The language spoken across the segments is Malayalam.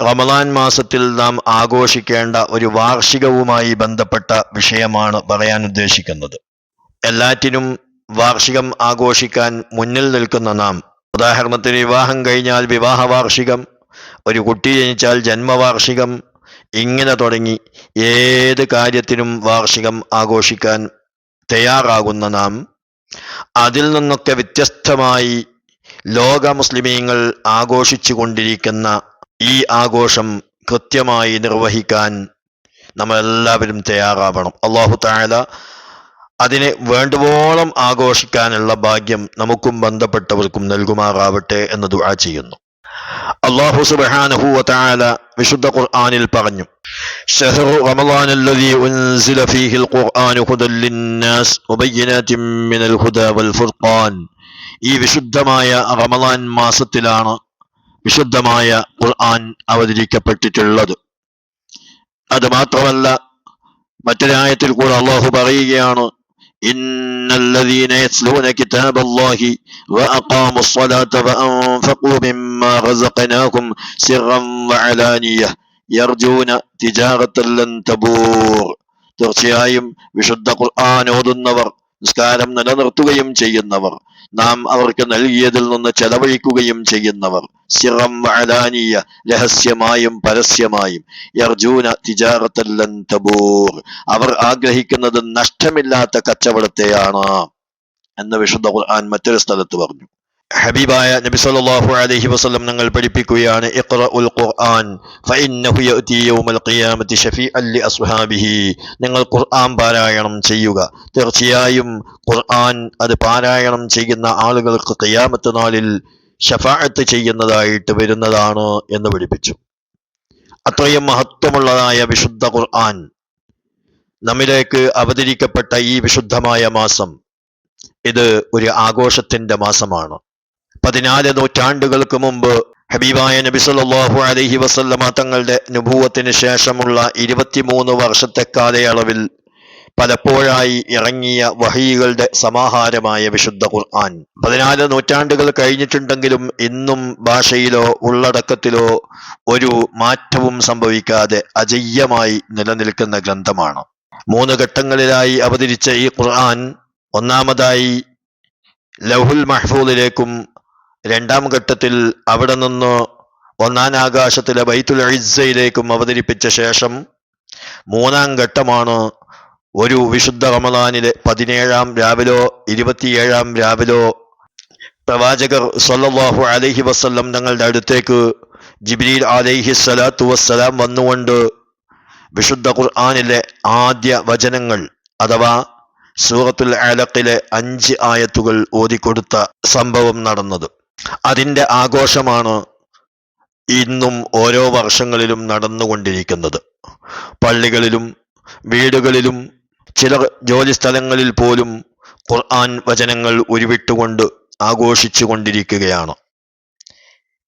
റമദാൻ മാസത്തിൽ നാം ആഘോഷിക്കേണ്ട ഒരു വാർഷികവുമായി ബന്ധപ്പെട്ട വിഷയമാണ് പറയാൻ ഉദ്ദേശിക്കുന്നത്. എല്ലാറ്റിനും വാർഷികം ആഘോഷിക്കാൻ മുന്നിൽ നിൽക്കുന്ന നാം ഉദാഹരണത്തിന് വിവാഹം കഴിഞ്ഞാൽ വിവാഹ വാർഷികം ഒരു കുട്ടി ജനിച്ചാൽ ജന്മവാർഷികം ഇങ്ങനെ തുടങ്ങി ഏത് കാര്യത്തിനും വാർഷികം ആഘോഷിക്കാൻ തയ്യാറാകുന്ന നാം അതിൽ നിന്നൊക്കെ വ്യത്യസ്തമായി ലോക മുസ്ലിമീങ്ങൾ ആഘോഷിച്ചു കൊണ്ടിരിക്കുന്ന ഈ ആഘോഷം കൃത്യമായി നിർവഹിക്കാൻ നമ്മളെല്ലാവരും തയ്യാറാവണം അള്ളാഹു താല അതിനെ വേണ്ടുവോളം ആഘോഷിക്കാനുള്ള ഭാഗ്യം നമുക്കും ബന്ധപ്പെട്ടവർക്കും നൽകുമാറാവട്ടെ എന്ന് ദുആ ചെയ്യുന്നു അള്ളാഹു സുബ്ഹാനഹു വതആല വിശുദ്ധ ഖുർആനിൽ പറഞ്ഞു ഷഹ്റു റമളാൻ الذي أنزل فيه القرآن هدى للناس وبينات من الهدى والفرقان ഈ വിശുദ്ധമായ റമളാൻ മാസത്തിലാണ് വിശുദ്ധമായ ഖുർആൻ അവതരിക്കപ്പെട്ടിട്ടുള്ളത് അത് മാത്രമല്ല മറ്റൊരായത്തിൽ കൂടെ അള്ളാഹു പറയുകയാണ് إن الذين يتلون كتاب الله وأقاموا الصلاة وأنفقوا مما رزقناهم سرا وعلانية يرجون تجارة لن تبور തീർച്ചയായും വിശുദ്ധ ഖുർആൻ ഓതുന്നവർ നിസ്കാരം നിലനിർത്തുകയും ചെയ്യുന്നവർ. നാം അവർക്ക് നൽകിയതിൽ നിന്ന് ചെലവഴിക്കുകയും ചെയ്യുന്നവർ. സിറം വഅലാനിയ രഹസ്യമായും പരസ്യമായും. യർജൂന തിജാറത്തല്ലൻ തബൂർ. അവർ ആഗ്രഹിക്കുന്നത് നഷ്ടമില്ലാത്ത കച്ചവടത്തെയാണ് എന്ന് വിശുദ്ധ ഖുർആൻ മറ്റൊരു സ്ഥലത്ത് പറഞ്ഞു. ഹബീബായ നബി സല്ലല്ലാഹു അലൈഹി വസല്ലം ഞങ്ങൾ പഠിപ്പിക്കുകയാണ് ഇഖ്റഉൽ ഖുർആൻ. ഫഇന്നഹു യഅതി യൗമൽ ഖിയാമത്തി ഷഫീഅൻ ലി അസ്ഹാബിഹി നിങ്ങൾ ഖുർആൻ പാരായണം ചെയ്യുക. തീർച്ചയായും ഖുർആൻ അത് പാരായണം ചെയ്യുന്ന ആളുകൾക്ക് ഖിയാമത്ത് നാളിൽ ഷഫാഅത്ത് ചെയ്യുന്നതായിട്ട് വരുന്നതാണ് എന്ന് പഠിപ്പിച്ചു. അത്രയും മഹത്വമുള്ളതായ വിശുദ്ധ ഖുർആൻ നമ്മിലേക്ക് അവതരിക്കപ്പെട്ട ഈ വിശുദ്ധമായ മാസം ഇത് ഒരു ആഘോഷത്തിന്റെ മാസമാണ്. പതിനാല് നൂറ്റാണ്ടുകൾക്ക് മുമ്പ് ഹബീബായ നബി സല്ലാഹു അലഹി വസല്ലമ തങ്ങളുടെ നുഭൂവത്തിന് ശേഷമുള്ള ഇരുപത്തിമൂന്ന് വർഷത്തെ കാലയളവിൽ പലപ്പോഴായി ഇറങ്ങിയ വഹീകളുടെ സമാഹാരമായ വിശുദ്ധ ഖുർആൻ. പതിനാല് നൂറ്റാണ്ടുകൾ കഴിഞ്ഞിട്ടുണ്ടെങ്കിലും ഇന്നും ഭാഷയിലോ ഉള്ളടക്കത്തിലോ ഒരു മാറ്റവും സംഭവിക്കാതെ അജയ്യമായി നിലനിൽക്കുന്ന ഗ്രന്ഥമാണ്. മൂന്ന് ഘട്ടങ്ങളിലായി അവതരിച്ച ഈ ഖുർആൻ ഒന്നാമതായി ലഹുൽ മഹ്ഫൂദിലേക്കും രണ്ടാം ഘട്ടത്തിൽ അവിടെ നിന്ന് ഒന്നാം ആകാശത്തിലെ ബൈത്തുൽ അഴിസയിലേക്കും അവതരിപ്പിച്ച ശേഷം മൂന്നാം ഘട്ടമാണ് ഒരു വിശുദ്ധ റമദാനിലെ പതിനേഴാം രാവിലോ ഇരുപത്തിയേഴാം രാവിലോ പ്രവാചകർ സല്ലാഹു അലഹി വസല്ലം തങ്ങളുടെ അടുത്തേക്ക് ജിബ്രീൽ അലൈഹി സ്വലാത്തു വസ്സലാം വന്നുകൊണ്ട് വിശുദ്ധ ഖുർആാനിലെ ആദ്യ വചനങ്ങൾ അഥവാ സൂറത്തുൽ അലക്കിലെ അഞ്ച് ആയത്തുകൾ ഓതിക്കൊടുത്ത സംഭവം നടന്നത്. അതിന്റെ ആഘോഷമാണ് ഇന്നും ഓരോ വർഷങ്ങളിലും നടന്നുകൊണ്ടിരിക്കുന്നത്. പള്ളികളിലും വീടുകളിലും ചില ജോലി സ്ഥലങ്ങളിൽ പോലും ഖുർആൻ വചനങ്ങൾ ഉരുവിട്ടുകൊണ്ട് ആഘോഷിച്ചു കൊണ്ടിരിക്കുകയാണ്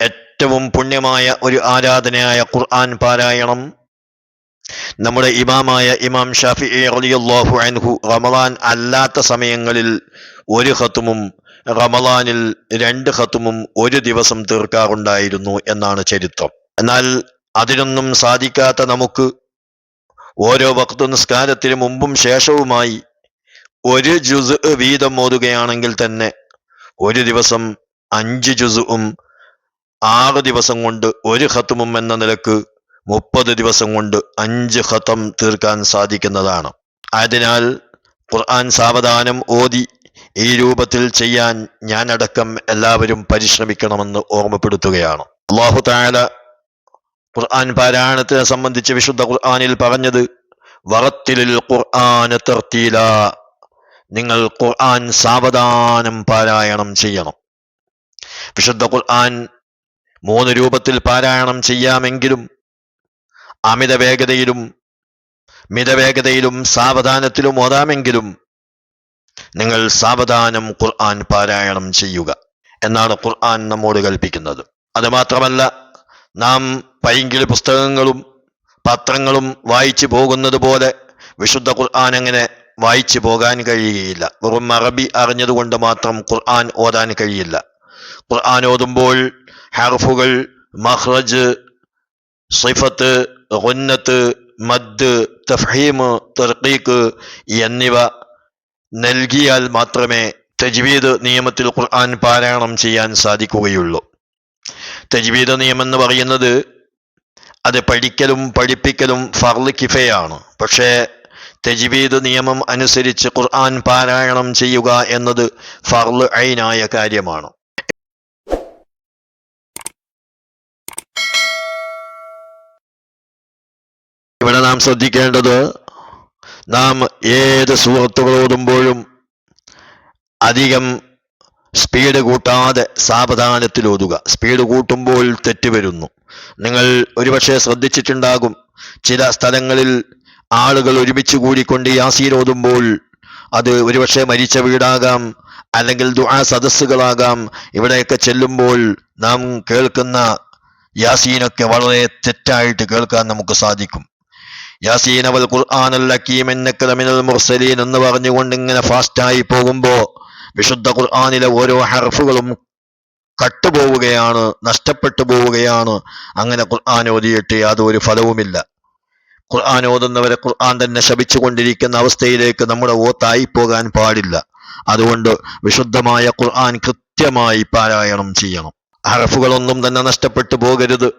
ഏറ്റവും പുണ്യമായ ഒരു ആരാധനയായ ഖുർആൻ പാരായണം നമ്മുടെ ഇമാമായ ഇമാം ഷാഫി റളിയല്ലാഹു അൻഹു റമദാൻ അല്ലാത്ത സമയങ്ങളിൽ ഒരു ഖത്തുമും റമദാനിൽ രണ്ട് ഹത്തുമും ഒരു ദിവസം തീർക്കാറുണ്ടായിരുന്നു എന്നാണ് ചരിത്രം. എന്നാൽ അതിനൊന്നും സാധിക്കാത്ത നമുക്ക് ഓരോ വക്തു നിസ്കാരത്തിന് മുമ്പും ശേഷവുമായി ഒരു ജുസ് വീതം ഓതുകയാണെങ്കിൽ തന്നെ ഒരു ദിവസം അഞ്ച് ജുസും ആറ് ദിവസം കൊണ്ട് ഒരു ഹത്തുമും എന്ന നിലയ്ക്ക് മുപ്പത് ദിവസം കൊണ്ട് അഞ്ച് ഹത്തം തീർക്കാൻ സാധിക്കുന്നതാണ്. അതിനാൽ ഖുർആൻ സാവധാനം ഓതി ഈ രൂപത്തിൽ ചെയ്യാൻ ഞാനടക്കം എല്ലാവരും പരിശ്രമിക്കണമെന്ന് ഓർമ്മപ്പെടുത്തുകയാണ്. അള്ളാഹു താല ഖുർആൻ പാരായണത്തിനെ സംബന്ധിച്ച് വിശുദ്ധ ഖുർആനിൽ പറഞ്ഞത് വറത്തിലിൽ ഖുർആന തർത്തീല. നിങ്ങൾ ഖുർആൻ സാവധാനം പാരായണം ചെയ്യണം. വിശുദ്ധ ഖുർആൻ മൂന്ന് രൂപത്തിൽ പാരായണം ചെയ്യാമെങ്കിലും അമിത വേഗതയിലും മിതവേഗതയിലും സാവധാനത്തിലും ഓതാമെങ്കിലും നിങ്ങൾ സാവധാനം ഖുർആൻ പാരായണം ചെയ്യുക എന്നാണ് ഖുർആൻ നമ്മോട് കൽപ്പിക്കുന്നത്. അതുമാത്രമല്ല നാം പൈങ്കിളി പുസ്തകങ്ങളും പത്രങ്ങളും വായിച്ചു പോകുന്നത് പോലെ വിശുദ്ധ ഖുർആൻ അങ്ങനെ വായിച്ചു പോകാൻ കഴിയുകയില്ല. വെറും അറബി അറിഞ്ഞതുകൊണ്ട് മാത്രം ഖുർആൻ ഓതാൻ കഴിയില്ല. ഖുർആൻ ഓതുമ്പോൾ ഹർഫുകൾ മഹ്റജ് സിഫത്ത് ഗുന്നത്ത് മദ് തഫ്ഹീം തർക്കീക്ക് എന്നിവ നൽകിയാൽ മാത്രമേ തജ്വീദ് നിയമത്തിൽ ഖുർആൻ പാരായണം ചെയ്യാൻ സാധിക്കുകയുള്ളൂ. തജ്വീദ് നിയമം എന്ന് പറയുന്നത് അത് പഠിക്കലും പഠിപ്പിക്കലും ഫർൾ കിഫയാണ്. പക്ഷേ തജ്വീദ് നിയമം അനുസരിച്ച് ഖുർആൻ പാരായണം ചെയ്യുക എന്നത് ഫർൾ ഐനായ കാര്യമാണ്. ഇവിടെ നാം ശ്രദ്ധിക്കേണ്ടത് നാം ഏത് സുഹൃത്തുക്കൾ ഓതുമ്പോഴും അധികം സ്പീഡ് കൂട്ടാതെ സാവധാനത്തിൽ ഓതുക സ്പീഡ് കൂട്ടുമ്പോൾ തെറ്റ് വരുന്നു. നിങ്ങൾ ഒരുപക്ഷെ ശ്രദ്ധിച്ചിട്ടുണ്ടാകും. ചില സ്ഥലങ്ങളിൽ ആളുകൾ ഒരുമിച്ച് കൂടിക്കൊണ്ട് യാസീൻ ഓതുമ്പോൾ അത് ഒരുപക്ഷെ മരിച്ച വീടാകാം അല്ലെങ്കിൽ ദുആ സദസ്സുകളാകാം. ഇവിടെയൊക്കെ ചെല്ലുമ്പോൾ നാം കേൾക്കുന്ന യാസീനൊക്കെ വളരെ തെറ്റായിട്ട് കേൾക്കാൻ നമുക്ക് സാധിക്കും. യാസീൻ അവൽ ഖുർആാനൽ മുർസലീൻ എന്ന് പറഞ്ഞുകൊണ്ട് ഇങ്ങനെ ഫാസ്റ്റായി പോകുമ്പോൾ വിശുദ്ധ ഖുർആാനിലെ ഓരോ ഹർഫുകളും കട്ടുപോവുകയാണ് നഷ്ടപ്പെട്ടു പോവുകയാണ്. അങ്ങനെ ഖുർആൻ ഓതിയിട്ട് യാതൊരു ഫലവുമില്ല. ഖുർആൻ ഓതുന്നവരെ ഖുർആൻ തന്നെ ശപിച്ചുകൊണ്ടിരിക്കുന്ന അവസ്ഥയിലേക്ക് നമ്മുടെ ഓത്തായി പോകാൻ പാടില്ല. അതുകൊണ്ട് വിശുദ്ധമായ ഖുർആൻ കൃത്യമായി പാരായണം ചെയ്യണം. ഹർഫുകളൊന്നും തന്നെ നഷ്ടപ്പെട്ടു പോകരുത്.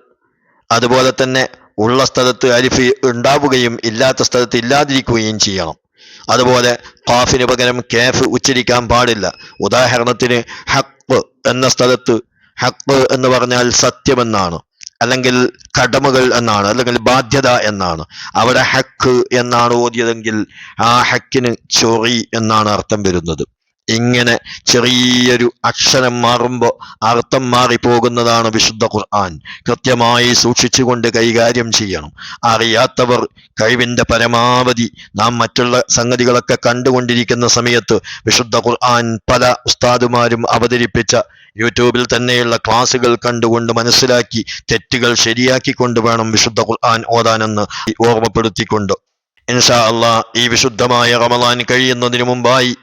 അതുപോലെ തന്നെ ഉള്ള സ്ഥലത്ത് അലിഫ് ഉണ്ടാവുകയും ഇല്ലാത്ത സ്ഥലത്ത് ഇല്ലാതിരിക്കുകയും ചെയ്യണം. അതുപോലെ ഖാഫിന് പകരം കേഫ് ഉച്ചരിക്കാൻ പാടില്ല. ഉദാഹരണത്തിന് ഹക്ക് എന്ന സ്ഥലത്ത് ഹക്ക് എന്ന് പറഞ്ഞാൽ സത്യമെന്നാണ്. അല്ലെങ്കിൽ കടമകൾ എന്നാണ്. അല്ലെങ്കിൽ ബാധ്യത എന്നാണ്. അവിടെ ഹക്ക് എന്നാണ് ഓതിയതെങ്കിൽ ആ ഹക്കിന് ചൊറി എന്നാണ് അർത്ഥം വരുന്നത്. ഇങ്ങനെ ചെറിയൊരു അക്ഷരം മാറുമ്പോൾ അർത്ഥം മാറിപ്പോകുന്നതാണ് വിശുദ്ധ ഖുർആൻ. കൃത്യമായി സൂക്ഷിച്ചുകൊണ്ട് കൈകാര്യം ചെയ്യണം. അറിയാത്തവർ കഴിവിന്റെ പരമാവധി നാം മറ്റുള്ള സംഗതികളൊക്കെ കണ്ടുകൊണ്ടിരിക്കുന്ന സമയത്ത് വിശുദ്ധ ഖുർആൻ പല ഉസ്താദുമാരും അവതരിപ്പിച്ച യൂട്യൂബിൽ തന്നെയുള്ള ക്ലാസ്സുകൾ കണ്ടുകൊണ്ട് മനസ്സിലാക്കി തെറ്റുകൾ ശരിയാക്കിക്കൊണ്ട് വേണം വിശുദ്ധ ഖുർആൻ ഓതാനെന്ന് ഓർമ്മപ്പെടുത്തിക്കൊണ്ട്. ഇൻഷാ അള്ളാ ഈ വിശുദ്ധമായ റമദാൻ കഴിയുന്നതിന് മുമ്പായി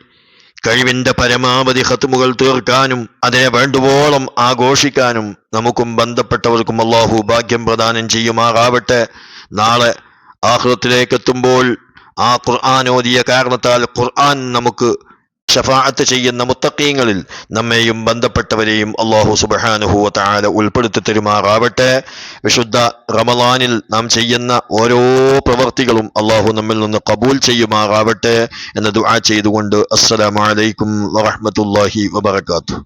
കഴിവിന്റെ പരമാവധി ഹത്തുമുകൾ തീർക്കാനും അതിനെ വേണ്ടുവോളം ആഘോഷിക്കാനും നമുക്കും ബന്ധപ്പെട്ടവർക്കും അള്ളാഹു ഭാഗ്യം പ്രദാനം ചെയ്യുമാറാവട്ടെ. നാളെ ആഹ്ലത്തിലേക്ക് എത്തുമ്പോൾ ആ ഖുർആൻ കാരണത്താൽ ഖുർആൻ നമുക്ക് ഷഫാഅത്ത് ചെയ്യുന്ന മുത്തക്കീങ്ങളിൽ നമ്മെയും ബന്ധപ്പെട്ടവരെയും അള്ളാഹു സുബഹാനുഹുവ താല ഉൾപ്പെടുത്തി തരുമാറാവട്ടെ. വിശുദ്ധ റമലാനിൽ നാം ചെയ്യുന്ന ഓരോ പ്രവർത്തികളും അള്ളാഹു നമ്മിൽ നിന്ന് കബൂൽ ചെയ്യുമാറാവട്ടെ എന്ന് ദുആ ചെയ്തുകൊണ്ട് അസ്സലാമലൈക്കും വറഹമത്തല്ലാഹി വബർക്കാത്തു